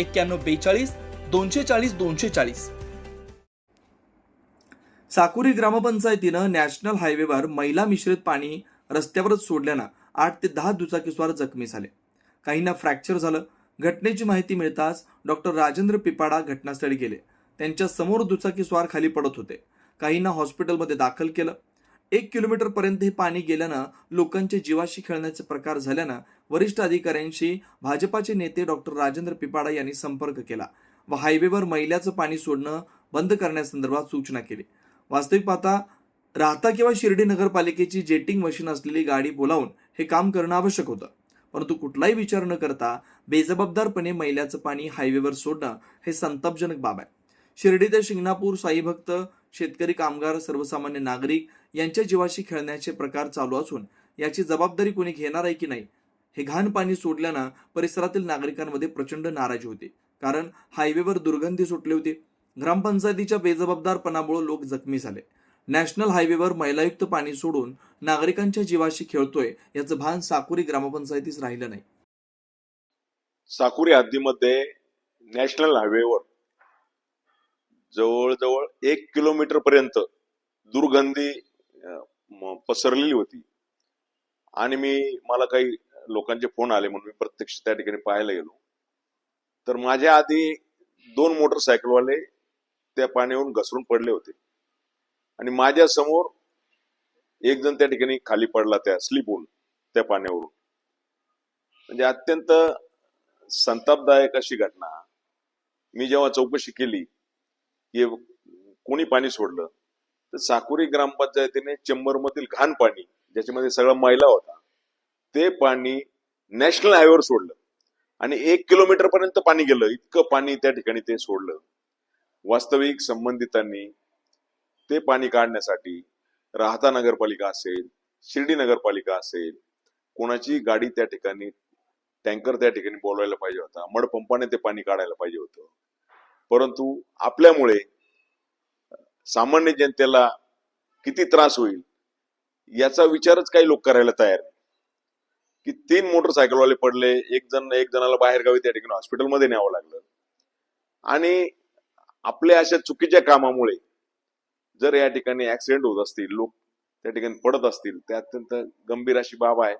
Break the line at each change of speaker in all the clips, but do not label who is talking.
एक्क्याण्णव बेचाळीस दोनशे चाळीस दोनशे चाळीस. साकुरी ग्रामपंचायतीनं नॅशनल हायवेवर महिला मिश्रित पाणी रस्त्यावरच सोडल्यानं आठ ते दहा दुचाकीस्वार जखमी झाले. काहींना फ्रॅक्चर झालं. घटनेची माहिती मिळताच डॉक्टर राजेंद्र पिपाडा घटनास्थळी गेले. त्यांच्यासमोर दुचाकीस्वार खाली पडत होते. काहींना हॉस्पिटलमध्ये दाखल केलं. एक किलोमीटर पर्यंत हे पाणी गेल्यानं लोकांच्या जीवाशी खेळण्याचे प्रकार झाल्यानं वरिष्ठ अधिकाऱ्यांशी भाजपाचे नेते डॉक्टर राजेंद्र पिपाडा यांनी संपर्क केला व हायवेवर मैल्याचं पाणी सोडणं बंद करण्यासंदर्भात सूचना केली. वास्तविक पाहता राहता किंवा शिर्डी नगरपालिकेची जेटिंग मशीन असलेली गाडी बोलावून हे काम करणं आवश्यक होतं. परंतु कुठलाही विचार न करता बेजबाबदारपणे मैल्याचं पाणी हायवेवर सोडणं हे संतापजनक बाब आहे. शिर्डी ते शिंगणापूर साईभक्त शेतकरी कामगार सर्वसामान्य नागरिक यांच्या जीवाशी खेळण्याचे प्रकार चालू असून याची जबाबदारी कोणी घेणार आहे की नाही हे घाण पाणी सोडल्यानं परिसरातील नागरिकांमध्ये प्रचंड नाराजी होती. कारण हायवेवर दुर्गंधी सुटली होती. ग्रामपंचायतीच्या बेजबाबदारपणामुळे लोक जखमी झाले. नॅशनल हायवेवर मैलायुक्त पाणी सोडून नागरिकांच्या जीवाशी खेळतोय याचं भान साकुरी ग्रामपंचायतीस राहिलं नाही.
साकुरी हद्दीमध्ये नॅशनल हायवेवर जवळजवळ एक किलोमीटर पर्यंत दुर्गंधी पसरलेली होती. आणि मी मला काही लोकांचे फोन आले म्हणून मी प्रत्यक्ष त्या ठिकाणी पाहायला गेलो. तर माझ्या आधी दोन मोटरसायकलवाले त्या पाण्यावरून घसरून पडले होते. आणि माझ्यासमोर एक जण त्या ठिकाणी खाली पडला त्या स्लिप होऊन त्या पाण्यावरून. म्हणजे अत्यंत संतापदायक अशी घटना. मी जेव्हा चौकशी केली की कोणी पाणी सोडलं तर साकुरी ग्रामपंचायतीने चेंबर मधील घाण पाणी ज्याच्यामध्ये सगळा मैला होता ते पाणी नॅशनल हायवेवर सोडलं. आणि एक किलोमीटर पर्यंत पाणी गेलं इतकं पाणी त्या ठिकाणी ते सोडलं. वास्तविक संबंधितांनी ते पाणी काढण्यासाठी राहता नगरपालिका असेल शिर्डी नगरपालिका असेल कोणाची गाडी त्या ठिकाणी टँकर त्या ठिकाणी बोलवायला पाहिजे होता मडपंपाने ते पाणी काढायला पाहिजे होतं. परंतु आपल्यामुळे सामान्य जनतेला किती त्रास होईल याचा विचारच काही लोक करायला तयार नाही. की तीन मोटरसायकलवाले पडले एक जण एक जणाला बाहेर गावी त्या ठिकाणी हॉस्पिटलमध्ये न्यावं लागलं. आणि आपल्या अशा चुकीच्या कामामुळे जर या ठिकाणी ऍक्सिडेंट होत असतील लोक त्या ठिकाणी पडत असतील ते अत्यंत गंभीर अशी बाब आहे.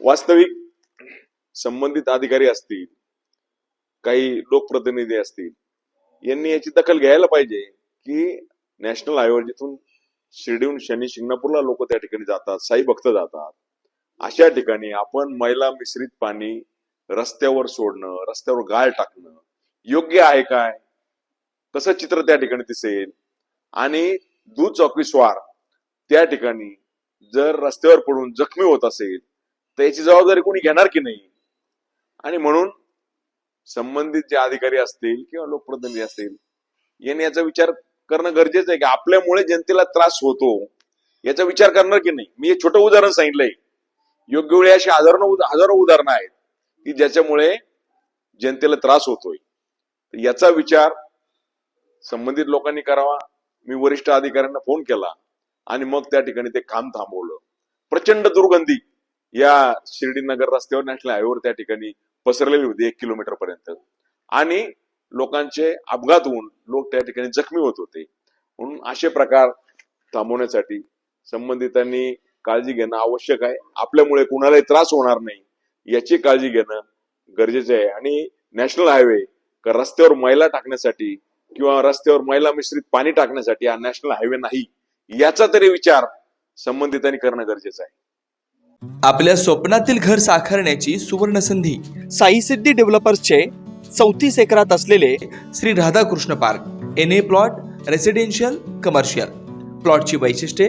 वास्तविक संबंधित अधिकारी असतील काही लोकप्रतिनिधी असतील यांनी याची दखल घ्यायला पाहिजे की नॅशनल हायवेवर जिथून शिर्डीहून शनी शिंगणापूरला लोक त्या ठिकाणी जातात साई भक्त जातात. अशा ठिकाणी आपण मैला मिश्रित पाणी रस्त्यावर सोडणं रस्त्यावर गाळ टाकणं योग्य आहे काय? तसं चित्र त्या ठिकाणी दिसेल? आणि दुचाकी स्वार त्या ठिकाणी जर रस्त्यावर पडून जखमी होत असेल तर याची जबाबदारी कोणी घेणार की नाही? आणि म्हणून संबंधित जे अधिकारी असतील किंवा लोकप्रतिनिधी असतील यांनी याचा विचार करणं गरजेचं आहे की आपल्यामुळे जनतेला त्रास होतो. याचा विचार करणार की नाही? मी हे छोटं उदाहरण सांगितलंय. योग्य वेळी अशी हजारो हजारो उदाहरणं आहेत की ज्याच्यामुळे जनतेला त्रास होतोय. याचा विचार संबंधित लोकांनी करावा. मी वरिष्ठ अधिकाऱ्यांना फोन केला आणि मग त्या ठिकाणी ते काम थांबवलं. प्रचंड दुर्गंधी या शिर्डी नगर रस्त्यावर नॅशनल हायवेवर त्या ठिकाणी पसरलेली होती एक किलोमीटर पर्यंत. आणि लोकांचे अपघात होऊन लोक त्या ठिकाणी जखमी होत होते. म्हणून असे प्रकार थांबवण्यासाठी संबंधितांनी काळजी घेणं आवश्यक आहे. आपल्यामुळे कुणालाही त्रास होणार नाही. याची काळजी घेणं गरजेचं आहे. आणि नॅशनल हायवे रस्त्यावर मैला टाकण्यासाठी किंवा रस्त्यावर मैला मिश्रित पाणी टाकण्यासाठी हा नॅशनल हायवे नाही. याचा तरी विचार संबंधितांनी करणं गरजेचं आहे.
आपल्या स्वप्नातील घर साकारण्याची सुवर्ण संधी साई सिद्धी डेव्हलपर्सचे चौतीस एकरात असलेले Shri Radhakrishna park. N A plot residential commercial. प्लॉटची वैशिष्ट्ये